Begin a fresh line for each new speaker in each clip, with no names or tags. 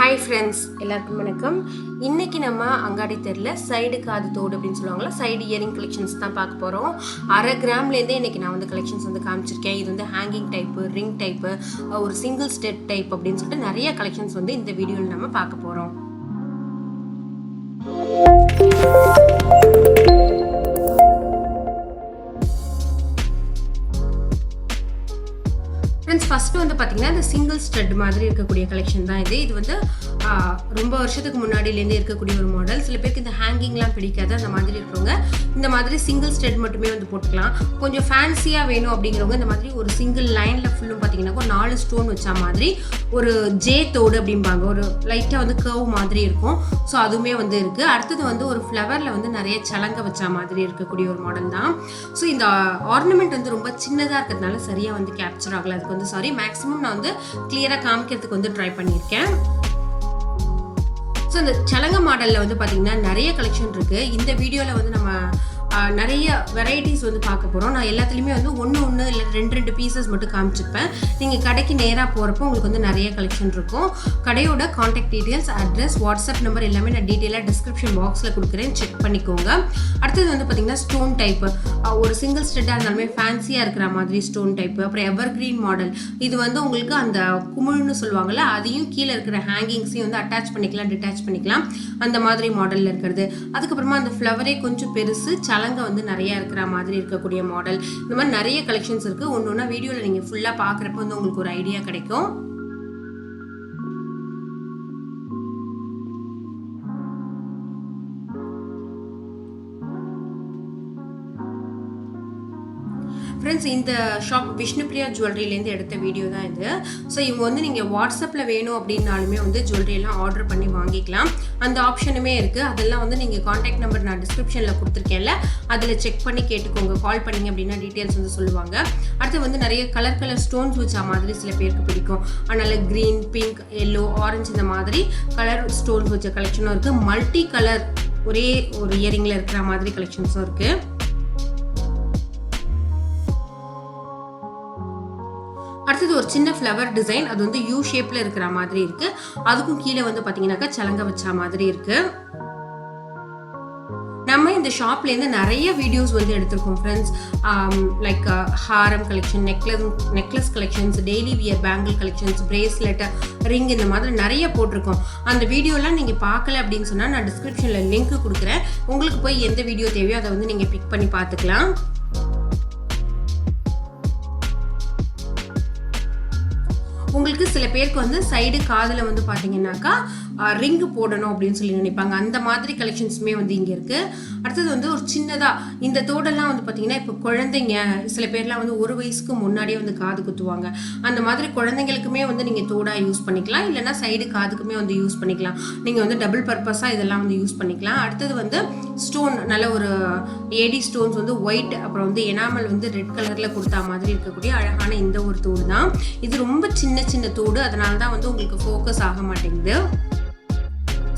Hi friends எல்லாருக்கும் வணக்கம். இன்றைக்கி நம்ம அங்காடி தெருல சைடு காது தோடு அப்படின்னு சொல்லுவாங்களா சைடு இயரிங் கலெக்ஷன்ஸ் தான் பார்க்க போகிறோம் அரை கிராம்லேருந்தே இன்றைக்கி நான் வந்து கலெக்ஷன்ஸ் வந்து காமிச்சிருக்கேன். இது வந்து ஹேங்கிங் டைப்பு ரிங் டைப்பு ஒரு சிங்கிள் ஸ்டெப் டைப் அப்படின்னு சொல்லிட்டு நிறைய கலெக்ஷன்ஸ் வந்து இந்த வீடியோவில் நம்ம பார்க்க போகிறோம் ஃப்ரெண்ட்ஸ் ஃபஸ்ட்டு வந்து பார்த்தீங்கன்னா இந்த சிங்கிள் ஸ்டட் மாதிரி இருக்கக்கூடிய கலெக்ஷன் தான் இது. இது வந்து ரொம்ப வருஷத்துக்கு முன்னாடியிலேருந்து இருக்கக்கூடிய ஒரு மாடல் சில பேருக்கு இந்த ஹேங்கிங்லாம் பிடிக்காது அந்த மாதிரி இருக்கிறவங்க. இந்த மாதிரி சிங்கிள் ஸ்டட் மட்டுமே வந்து போட்டுக்கலாம். கொஞ்சம் ஃபேன்சியாக வேணும் அப்படிங்கிறவங்க இந்த மாதிரி ஒரு சிங்கிள் லைனில் ஃபுல்லும் பார்த்தீங்கன்னா நாலு ஸ்டோன் வச்சா மாதிரி ஒரு ஜே தோடு அப்படிம்பாங்க. ஒரு லைட்டாக வந்து கர்வ் மாதிரி இருக்கும். ஸோ அதுவுமே வந்து இருக்குது அடுத்தது வந்து ஒரு ஃப்ளவரில் வந்து நிறைய சலங்க வச்சா மாதிரி இருக்கக்கூடிய ஒரு மாடல் தான். ஸோ இந்த ஆர்னமெண்ட் வந்து ரொம்ப சின்னதாக இருக்கிறதுனால சரியாக வந்து கேப்சர் ஆகலை. அதுக்கு வந்து சாரி மேக்ஸிமம் நான் வந்து கிளியராக காமிக்கிறதுக்கு வந்து ட்ரை பண்ணியிருக்கேன். ஸோ இந்த சலங்க மாடலில் வந்து பார்த்திங்கன்னா நிறைய கலெக்ஷன் இருக்குது இந்த வீடியோவில் வந்து நம்ம நிறைய வெரைட்டிஸ் வந்து பார்க்க போகிறோம் நான் எல்லாத்துலேயுமே வந்து ஒன்று ஒன்று இல்லை ரெண்டு ரெண்டு பீசஸ் மட்டும் காமிச்சிருப்பேன். நீங்கள் கடைக்கு நேராக போகிறப்போ உங்களுக்கு வந்து நிறைய கலெக்ஷன் இருக்கும். கடையோட contact details address WhatsApp number எல்லாமே நான் டீட்டெயிலாக டிஸ்கிரிப்ஷன் பாக்ஸில் கொடுக்குறேன். செக் பண்ணிக்கோங்க. அடுத்தது வந்து பார்த்தீங்கன்னா ஸ்டோன் டைப்பு ஒரு சிங்கிள் ஸ்டெட்டாக இருந்தாலுமே ஃபேன்சியாக இருக்கிற மாதிரி ஸ்டோன் டைப்பு அப்புறம் எவர் கிரீன் மாடல் இது வந்து உங்களுக்கு அந்த குமிழ்னு சொல்லுவாங்கள்ல அதையும் கீழே இருக்கிற ஹேங்கிங்ஸையும் வந்து அட்டாச் பண்ணிக்கலாம் டிட்டாச் பண்ணிக்கலாம். அந்த மாதிரி மாடலில் இருக்கிறது. அதுக்கப்புறமா அந்த ஃப்ளவரே கொஞ்சம் பெருசு சலங்க வந்து நிறைய இருக்கிற மாதிரி இருக்கக்கூடிய மாடல் இந்த மாதிரி நிறைய கலெக்ஷன்ஸ் இருக்குது ஒன்று ஒன்றா வீடியோவில் நீங்கள் ஃபுல்லாக பார்க்குறப்ப வந்து உங்களுக்கு ஒரு ஐடியா கிடைக்கும். ஃப்ரெண்ட்ஸ் இந்த ஷாப் விஷ்ணுபிரியா ஜுவல்லரிலேருந்து எடுத்த வீடியோ தான் இது. ஸோ இவங்க வந்து நீங்கள் வாட்ஸ்அப்பில் வேணும் அப்படின்னாலுமே வந்து ஜுவல்லரியெல்லாம் ஆர்டர் பண்ணி வாங்கிக்கலாம். அந்த ஆப்ஷனுமே இருக்குது அதெல்லாம் வந்து நீங்கள் காண்டாக்ட் நம்பர் நான் டிஸ்கிரிப்ஷனில் கொடுத்துருக்கேன்ல அதில் செக் பண்ணி கேட்டுக்கோங்க. கால் பண்ணீங்க அப்படின்னா டீட்டெயில்ஸ் வந்து சொல்லுவாங்க. அடுத்து வந்து நிறைய கலர் கலர் ஸ்டோன்ஸ் வச்ச மாதிரி சில பேருக்கு பிடிக்கும். அதனால் க்ரீன் பிங்க் எல்லோ ஆரஞ்சு இந்த மாதிரி கலர் ஸ்டோன்ஸ் வச்ச கலெக்ஷனும் இருக்குது மல்டி கலர் ஒரே ஒரு இயரிங்கில் இருக்கிற மாதிரி கலெக்ஷன்ஸும் இருக்குது அடுத்தது ஒரு சின்ன ஃப்ளவர் டிசைன் அது வந்து யூ ஷேப்ல இருக்கிற மாதிரி இருக்கு. அதுக்கும் கீழே வந்து பார்த்தீங்கன்னாக்கா சலங்க வச்ச மாதிரி இருக்கு. நம்ம இந்த ஷாப்லேருந்து நிறைய வீடியோஸ் வந்து எடுத்திருக்கோம் ஃப்ரெண்ட்ஸ் லைக் ஹாரம் collection necklace necklace collections daily wear bangle collections bracelet ring இந்த மாதிரி நிறைய போட்டிருக்கோம். அந்த வீடியோலாம் நீங்கள் பார்க்கல அப்படின்னு சொன்னால் நான் டிஸ்கிரிப்ஷனில் லிங்க் கொடுக்குறேன். உங்களுக்கு போய் எந்த வீடியோ தேவையோ அதை வந்து நீங்கள் பிக் பண்ணி பார்த்துக்கலாம். உங்களுக்கு சில பேருக்கு வந்து சைடு காதில் வந்து பார்த்தீங்கன்னாக்கா ரிங்கு போடணும் அப்படின்னு சொல்லி நினைப்பாங்க. அந்த மாதிரி கலெக்ஷன்ஸுமே வந்து இங்கே இருக்குது அடுத்தது வந்து ஒரு சின்னதாக இந்த தோடெல்லாம் வந்து பார்த்தீங்கன்னா இப்போ குழந்தைங்க சில பேர்லாம் வந்து ஒரு வயசுக்கு முன்னாடியே வந்து காது குத்துவாங்க. அந்த மாதிரி குழந்தைங்களுக்குமே வந்து நீங்கள் தோடாக யூஸ் பண்ணிக்கலாம். இல்லைன்னா சைடு காதுக்குமே வந்து யூஸ் பண்ணிக்கலாம். நீங்கள் வந்து டபுள் பர்பஸாக இதெல்லாம் வந்து யூஸ் பண்ணிக்கலாம். அடுத்தது வந்து ஸ்டோன் நல்ல ஒரு ஏடி ஸ்டோன்ஸ் வந்து ஒயிட் அப்புறம் வந்து எனாமல் வந்து ரெட் கலரில் கொடுத்தா மாதிரி இருக்கக்கூடிய அழகான இந்த ஒரு தோடு தான். இது ரொம்ப சின்ன சின்ன சின்ன தோடு அதனால தான் வந்து உங்களுக்கு ஃபோக்கஸ் ஆக மாட்டேங்குது.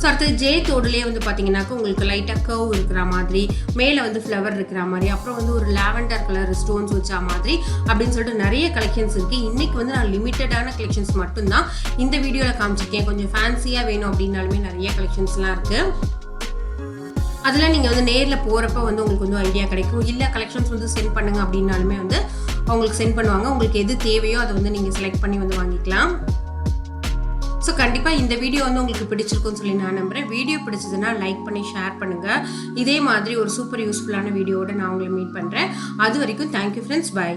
ஸோ அடுத்தது ஜே தோடுலேயே வந்து பார்த்தீங்கன்னாக்கா உங்களுக்கு லைட்டாக கர்வ் இருக்கிற மாதிரி மேலே வந்து ஃப்ளவர் இருக்கிற மாதிரி அப்புறம் வந்து ஒரு லாவெண்டர் கலர் ஸ்டோன்ஸ் வச்சா மாதிரி அப்படின்னு சொல்லிட்டு நிறைய கலெக்ஷன்ஸ் இருக்குது இன்றைக்கி வந்து நான் லிமிட்டடான கலெக்ஷன்ஸ் மட்டும்தான் இந்த வீடியோவில் காமிச்சிருக்கேன். கொஞ்சம் ஃபேன்சியாக வேணும் அப்படின்னாலுமே நிறைய கலெக்ஷன்ஸ்லாம் இருக்குது அதெல்லாம் நீங்கள் வந்து நேரில் போகிறப்ப வந்து உங்களுக்கு வந்து ஐடியா கிடைக்கும். இல்லை கலெக்ஷன்ஸ் வந்து சென்ட் பண்ணுங்க அப்படின்னாலுமே வந்து அவங்களுக்கு சென்ட் பண்ணுவாங்க. உங்களுக்கு எது தேவையோ அதை வந்து நீங்கள் செலக்ட் பண்ணி வந்து வாங்கிக்கலாம். ஸோ கண்டிப்பாக இந்த வீடியோ வந்து உங்களுக்கு பிடிச்சிருக்கும்னு சொல்லி நான் நம்புகிறேன் வீடியோ பிடிச்சதுன்னா லைக் பண்ணி ஷேர் பண்ணுங்கள் இதே மாதிரி ஒரு சூப்பர் யூஸ்ஃபுல்லான வீடியோவோட நான் உங்களை மீட் பண்ணுறேன் அது வரைக்கும் thank you friends bye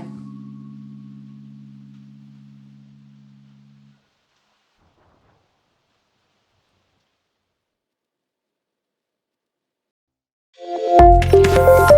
Thank you.